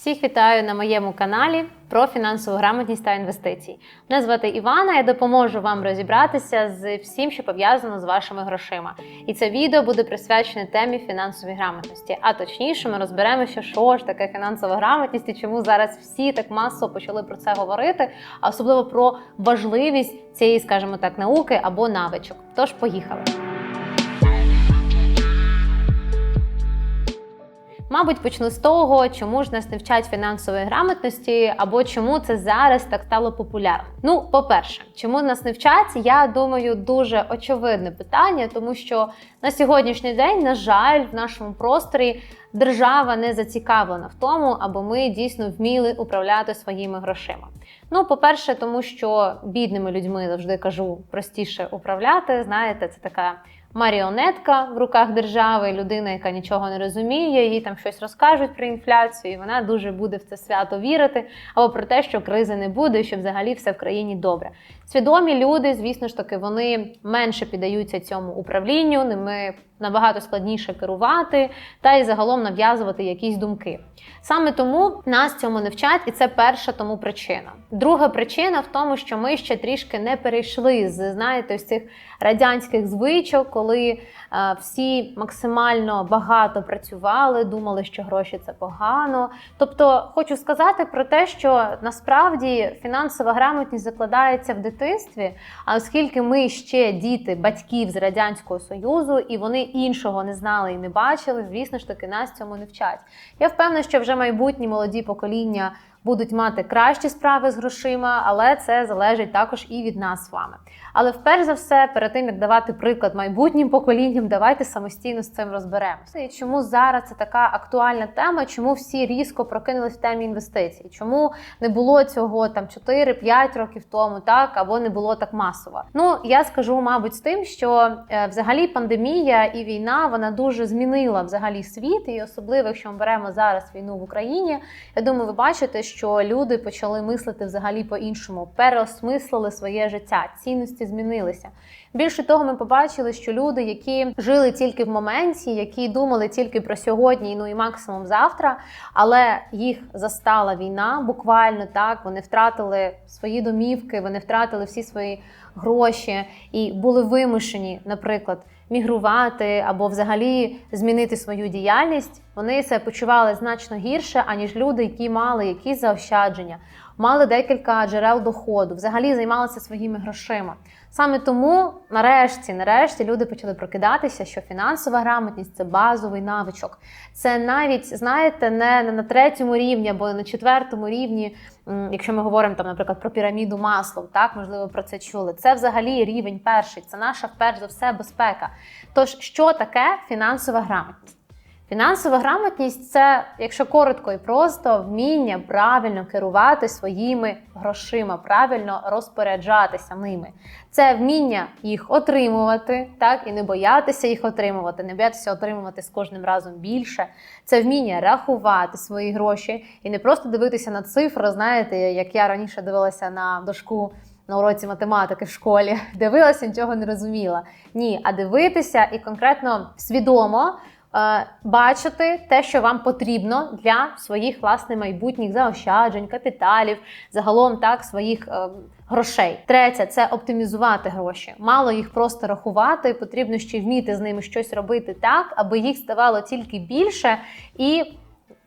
Всіх вітаю на моєму каналі про фінансову грамотність та інвестиції. Мене звати Івана. Я допоможу вам розібратися з всім, що пов'язано з вашими грошима. І це відео буде присвячене темі фінансової грамотності. А точніше, ми розберемося, що ж таке фінансова грамотність і чому зараз всі так масово почали про це говорити, особливо про важливість цієї, скажімо так, науки або навичок. Тож поїхали. Мабуть, почну з того, чому ж нас не вчать фінансової грамотності, або чому це зараз так стало популярно. Ну, по-перше, чому нас не вчать, я думаю, дуже очевидне питання, тому що на сьогоднішній день, на жаль, в нашому просторі держава не зацікавлена в тому, аби ми дійсно вміли управляти своїми грошима. Ну, по-перше, тому що бідними людьми завжди кажу простіше управляти. Знаєте, це така маріонетка в руках держави, людина, яка нічого не розуміє, їй там щось розкажуть про інфляцію, і вона дуже буде в це свято вірити, або про те, що кризи не буде, що взагалі все в країні добре. Свідомі люди, звісно ж таки, вони менше піддаються цьому управлінню, ними набагато складніше керувати та й загалом нав'язувати якісь думки. Саме тому нас цьому не вчать, і це перша тому причина. Друга причина в тому, що ми ще трішки не перейшли з знаєте, ось цих радянських звичок, коли е, всі максимально багато працювали, думали, що гроші це погано. Тобто, хочу сказати про те, що насправді фінансова грамотність закладається в дитинстві. А оскільки ми ще діти батьків з радянського союзу, і вони іншого не знали і не бачили, звісно ж таки нас цьому не вчать. Я впевнена, що вже майбутні молоді покоління будуть мати кращі справи з грошима, але це залежить також і від нас з вами. Але вперше за все, перед тим як давати приклад майбутнім поколінням, давайте самостійно з цим розберемося. І чому зараз це така актуальна тема? Чому всі різко прокинулись в темі інвестицій? Чому не було цього там 4-5 років тому, так або не було так масово? Ну я скажу, мабуть, з тим, що е, взагалі пандемія і війна вона дуже змінила взагалі світ, і особливо, якщо ми беремо зараз війну в Україні, я думаю, ви бачите, що люди почали мислити взагалі по-іншому, переосмислили своє життя, цінності змінилися. Більше того, ми побачили, що люди, які жили тільки в моменті, які думали тільки про сьогодні, ну і максимум завтра, але їх застала війна, буквально так. Вони втратили свої домівки, вони втратили всі свої гроші і були вимушені, наприклад, мігрувати або взагалі змінити свою діяльність. Вони себе почували значно гірше, аніж люди, які мали якісь заощадження, мали декілька джерел доходу, взагалі займалися своїми грошима. Саме тому, нарешті, нарешті, люди почали прокидатися, що фінансова грамотність це базовий навичок. Це навіть, знаєте, не на третьому рівні або на четвертому рівні, якщо ми говоримо там, наприклад, про піраміду маслов, так можливо про це чули. Це взагалі рівень перший, це наша перш за все безпека. Тож, що таке фінансова грамотність? Фінансова грамотність це, якщо коротко і просто, вміння правильно керувати своїми грошима, правильно розпоряджатися ними. Це вміння їх отримувати, так і не боятися їх отримувати, не боятися отримувати з кожним разом більше. Це вміння рахувати свої гроші і не просто дивитися на цифри. Знаєте, як я раніше дивилася на дошку. На уроці математики в школі дивилася, нічого не розуміла. Ні, а дивитися і конкретно свідомо бачити те, що вам потрібно для своїх власне майбутніх заощаджень, капіталів, загалом так своїх е, грошей. Третє це оптимізувати гроші. Мало їх просто рахувати, потрібно ще вміти з ними щось робити так, аби їх ставало тільки більше і.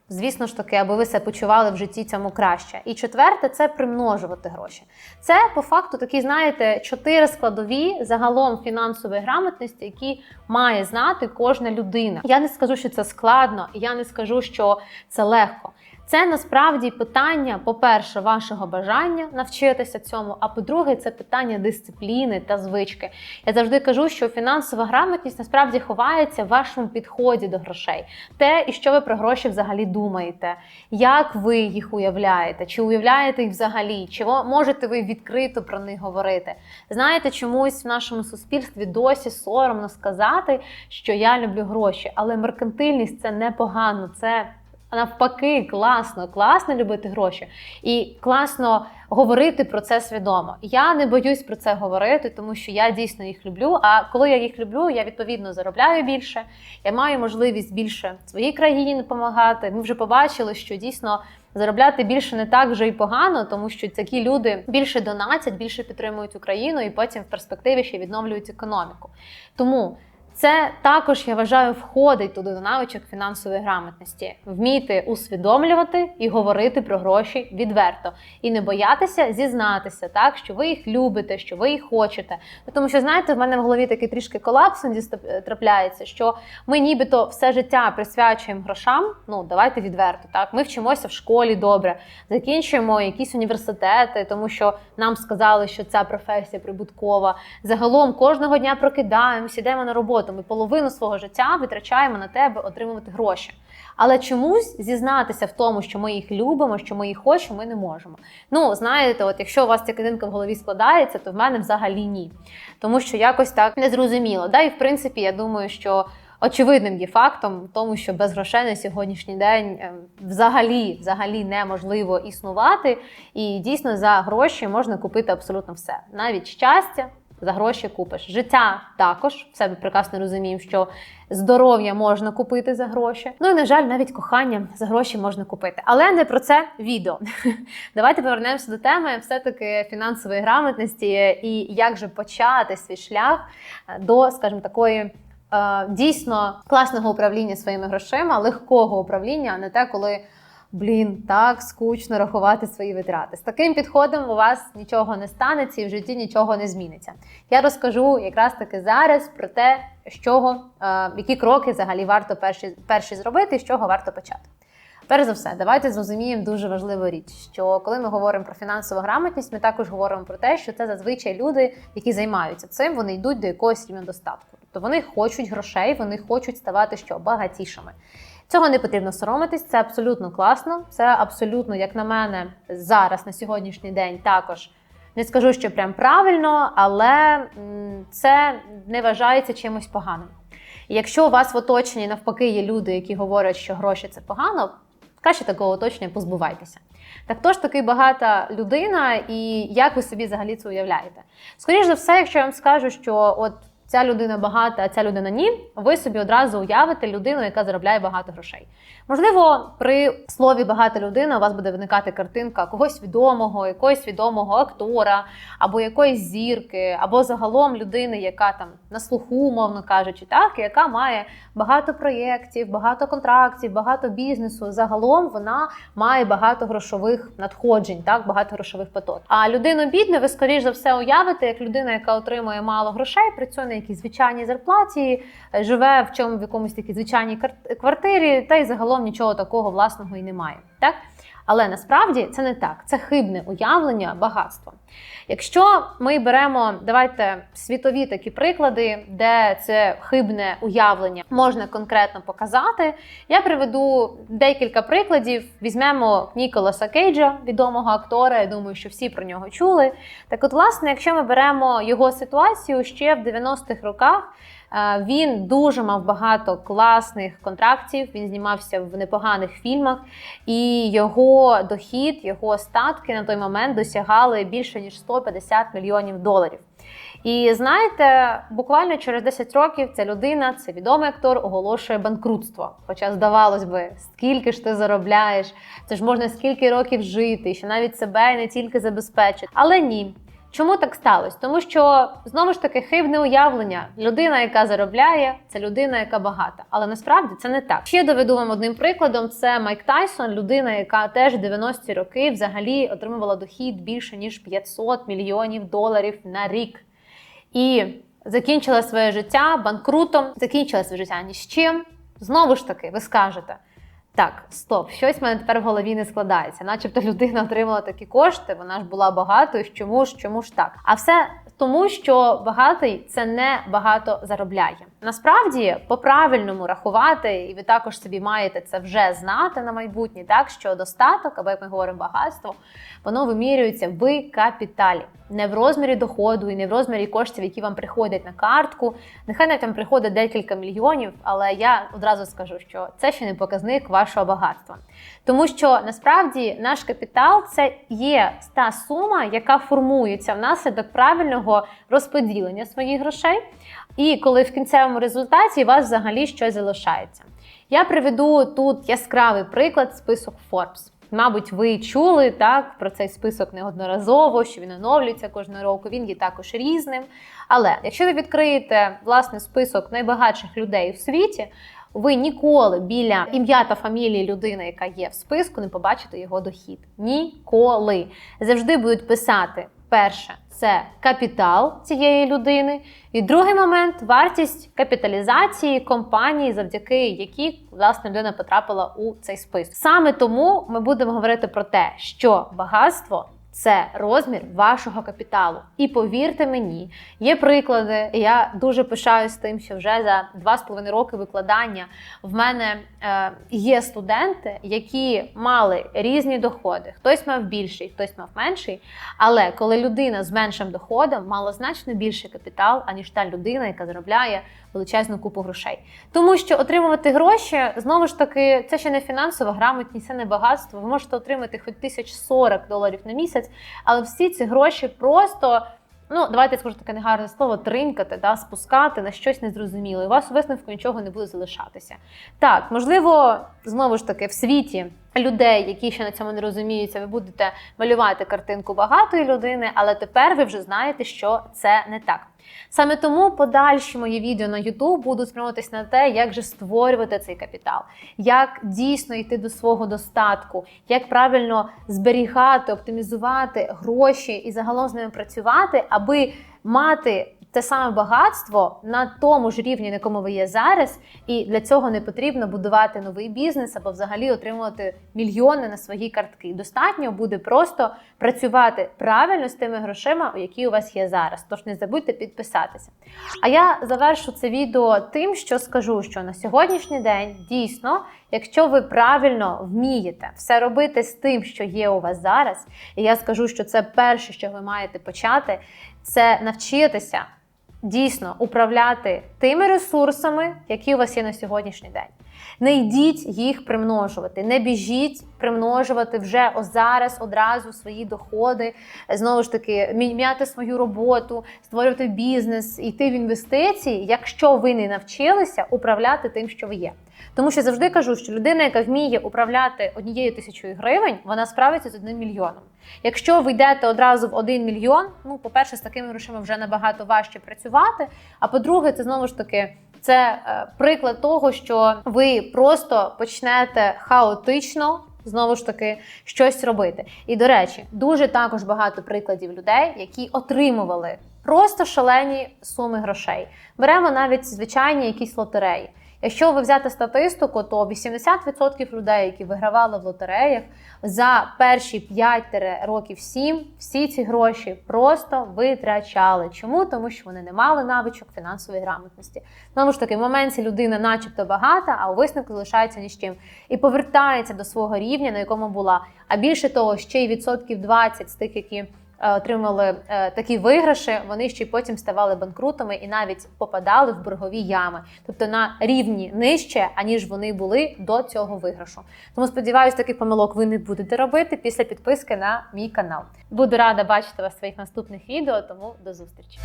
Звісно ж таки, аби ви себе почували в житті цьому краще. І четверте це примножувати гроші. Це по факту такі, знаєте, чотири складові загалом фінансової грамотності, які має знати кожна людина. Я не скажу, що це складно, і я не скажу, що це легко. Це насправді питання, по-перше, вашого бажання навчитися цьому. А по-друге, це питання дисципліни та звички. Я завжди кажу, що фінансова грамотність насправді ховається в вашому підході до грошей. Те, і що ви про гроші взагалі думаєте, як ви їх уявляєте, чи уявляєте їх взагалі, чи можете ви відкрито про них говорити? Знаєте, чомусь в нашому суспільстві досі соромно сказати, що я люблю гроші, але меркантильність це непогано. це навпаки, класно, класно любити гроші і класно говорити про це свідомо. Я не боюсь про це говорити, тому що я дійсно їх люблю. А коли я їх люблю, я відповідно заробляю більше. Я маю можливість більше своїй країні допомагати. Ми вже побачили, що дійсно. Заробляти більше не так вже й погано, тому що такі люди більше донатять, більше підтримують Україну і потім в перспективі ще відновлюють економіку. Тому це також я вважаю входить туди до навичок фінансової грамотності, вміти усвідомлювати і говорити про гроші відверто, і не боятися зізнатися, так що ви їх любите, що ви їх хочете. Тому що знаєте, в мене в голові такий трішки колапс іноді трапляється, що ми нібито все життя присвячуємо грошам. Ну давайте відверто. Так, ми вчимося в школі добре, закінчуємо якісь університети, тому що нам сказали, що ця професія прибуткова. Загалом кожного дня прокидаємося, йдемо на роботу роботу. Ми половину свого життя витрачаємо на тебе отримувати гроші. Але чомусь зізнатися в тому, що ми їх любимо, що ми їх хочемо, ми не можемо. Ну, знаєте, от якщо у вас ця картинка в голові складається, то в мене взагалі ні. Тому що якось так незрозуміло. Да, і в принципі, я думаю, що. Очевидним є фактом, тому що без грошей на сьогоднішній день ем, взагалі взагалі неможливо існувати, і дійсно за гроші можна купити абсолютно все, навіть щастя, за гроші купиш. Життя також все ми прекрасно розуміємо, що здоров'я можна купити за гроші. Ну і на жаль, навіть кохання за гроші можна купити. Але не про це відео. Давайте повернемося до теми все-таки фінансової грамотності і як же почати свій шлях до, скажімо, такої. Е, дійсно класного управління своїми грошима, легкого управління, а не те, коли блін, так скучно рахувати свої витрати. З таким підходом у вас нічого не станеться і в житті нічого не зміниться. Я розкажу якраз таки зараз про те, з чого, е, які кроки взагалі варто перші, перші зробити з чого варто почати. Перш за все, давайте зрозуміємо дуже важливу річ, що коли ми говоримо про фінансову грамотність, ми також говоримо про те, що це зазвичай люди, які займаються цим, вони йдуть до якогось рівня достатку. Тобто вони хочуть грошей, вони хочуть ставати що багатішими. Цього не потрібно соромитись, це абсолютно класно. Це абсолютно, як на мене, зараз на сьогоднішній день також. Не скажу, що прям правильно, але це не вважається чимось поганим. І якщо у вас в оточенні навпаки є люди, які говорять, що гроші це погано, краще такого оточення позбувайтеся. Так хто ж такий багата людина, і як ви собі взагалі це уявляєте? Скоріше за все, якщо я вам скажу, що от ця людина багата, а ця людина ні, ви собі одразу уявите людину, яка заробляє багато грошей. Можливо, при слові багата людина у вас буде виникати картинка когось відомого, якогось відомого актора, або якоїсь зірки, або загалом людини, яка там на слуху, мовно кажучи, так, яка має багато проєктів, багато контрактів, багато бізнесу. Загалом вона має багато грошових надходжень, так, багато грошових поток. А людину бідну, ви скоріш за все уявите, як людина, яка отримує мало грошей, працює на якійсь звичайній зарплаті, живе в чому в якомусь такій звичайній квартирі, та й загалом нічого такого власного і немає. Так? Але насправді це не так, це хибне уявлення багатства. Якщо ми беремо, давайте світові такі приклади, де це хибне уявлення можна конкретно показати, я приведу декілька прикладів. Візьмемо Ніколаса Кейджа, відомого актора. Я думаю, що всі про нього чули. Так, от, власне, якщо ми беремо його ситуацію ще в 90-х роках. Е, він дуже мав багато класних контрактів. Він знімався в непоганих фільмах, і його дохід, його статки на той момент досягали більше ніж 150 мільйонів доларів. І знаєте, буквально через 10 років ця людина, це відомий актор, оголошує банкрутство. Хоча, здавалось би, скільки ж ти заробляєш, це ж можна скільки років жити, що навіть себе не тільки забезпечити. Але ні, Чому так сталося? Тому що знову ж таки хибне уявлення. Людина, яка заробляє, це людина, яка багата. Але насправді це не так. Ще доведу вам одним прикладом: це Майк Тайсон, людина, яка теж в 90-ті роки взагалі отримувала дохід більше ніж 500 мільйонів доларів на рік. І закінчила своє життя банкрутом, закінчила своє життя ні з чим. Знову ж таки, ви скажете. Так, стоп, щось в мене тепер в голові не складається. Начебто людина отримала такі кошти, вона ж була багатою. Чому ж чому ж так? А все тому, що багатий це не багато заробляє. Насправді по-правильному рахувати, і ви також собі маєте це вже знати на майбутнє, так що достаток, або як ми говоримо, багатство, воно вимірюється в капіталі, не в розмірі доходу і не в розмірі коштів, які вам приходять на картку. Нехай навіть вам приходить декілька мільйонів, але я одразу скажу, що це ще не показник вашого багатства. Тому що насправді наш капітал це є та сума, яка формується внаслідок правильного розподілення своїх грошей. І коли в кінцевому результаті у вас взагалі щось залишається. Я приведу тут яскравий приклад список Forbes. Мабуть, ви чули так про цей список неодноразово, що він оновлюється кожного року. Він є також різним. Але якщо ви відкриєте власне список найбагатших людей у світі, ви ніколи біля ім'я та фамілії людини, яка є в списку, не побачите його дохід. Ніколи завжди будуть писати перше. Це капітал цієї людини, і другий момент вартість капіталізації компанії, завдяки якій власне людина потрапила у цей список. Саме тому ми будемо говорити про те, що багатство це розмір вашого капіталу. І повірте мені, є приклади. Я дуже пишаюсь тим, що вже за два з половиною роки викладання в мене е, є студенти, які мали різні доходи. Хтось мав більший, хтось мав менший. Але коли людина з меншим доходом мала значно більший капітал, аніж та людина, яка заробляє величезну купу грошей. Тому що отримувати гроші знову ж таки це ще не фінансова грамотність, це не багатство. Ви можете отримати хоч 1040 доларів на місяць, але всі ці гроші просто. Ну, давайте я скажу таке негарне слово, тринькати, да, спускати на щось незрозуміле. У вас у висновку нічого не буде залишатися. Так, можливо, знову ж таки, в світі людей, які ще на цьому не розуміються, ви будете малювати картинку багатої людини, але тепер ви вже знаєте, що це не так. Саме тому подальші мої відео на YouTube будуть спрямовуватись на те, як же створювати цей капітал, як дійсно йти до свого достатку, як правильно зберігати, оптимізувати гроші і загалом з ними працювати, аби мати те саме багатство на тому ж рівні, на якому ви є зараз, і для цього не потрібно будувати новий бізнес або взагалі отримувати мільйони на свої картки. Достатньо буде просто працювати правильно з тими грошима, які у вас є зараз. Тож не забудьте підписатися. А я завершу це відео тим, що скажу, що на сьогоднішній день дійсно, якщо ви правильно вмієте все робити з тим, що є у вас зараз, і я скажу, що це перше, що ви маєте почати, це навчитися дійсно управляти тими ресурсами, які у вас є на сьогоднішній день. Не йдіть їх примножувати, не біжіть примножувати вже зараз одразу свої доходи, знову ж таки, міняти свою роботу, створювати бізнес, йти в інвестиції, якщо ви не навчилися управляти тим, що ви є. Тому що завжди кажу, що людина, яка вміє управляти однією тисячою гривень, вона справиться з одним мільйоном. Якщо ви йдете одразу в один мільйон, ну, по-перше, з такими грошима вже набагато важче працювати. А по-друге, це знову ж таки. Це е, приклад того, що ви просто почнете хаотично знову ж таки щось робити. І до речі, дуже також багато прикладів людей, які отримували просто шалені суми грошей. Беремо навіть звичайні якісь лотереї. Якщо ви взяти статистику, то 80% людей, які вигравали в лотереях, за перші 5 років 7 всі ці гроші просто витрачали. Чому? Тому що вони не мали навичок фінансової грамотності. Знову ж таки, в моменті людина, начебто, багата, а у висновку залишається ні з чим. І повертається до свого рівня, на якому була. А більше того, ще й відсотків 20 з тих, які. Е, отримали е, такі виграші, вони ще й потім ставали банкрутами і навіть попадали в боргові ями, тобто на рівні нижче, аніж вони були до цього виграшу. Тому сподіваюся, таких помилок ви не будете робити після підписки на мій канал. Буду рада бачити вас в своїх наступних відео, тому до зустрічі.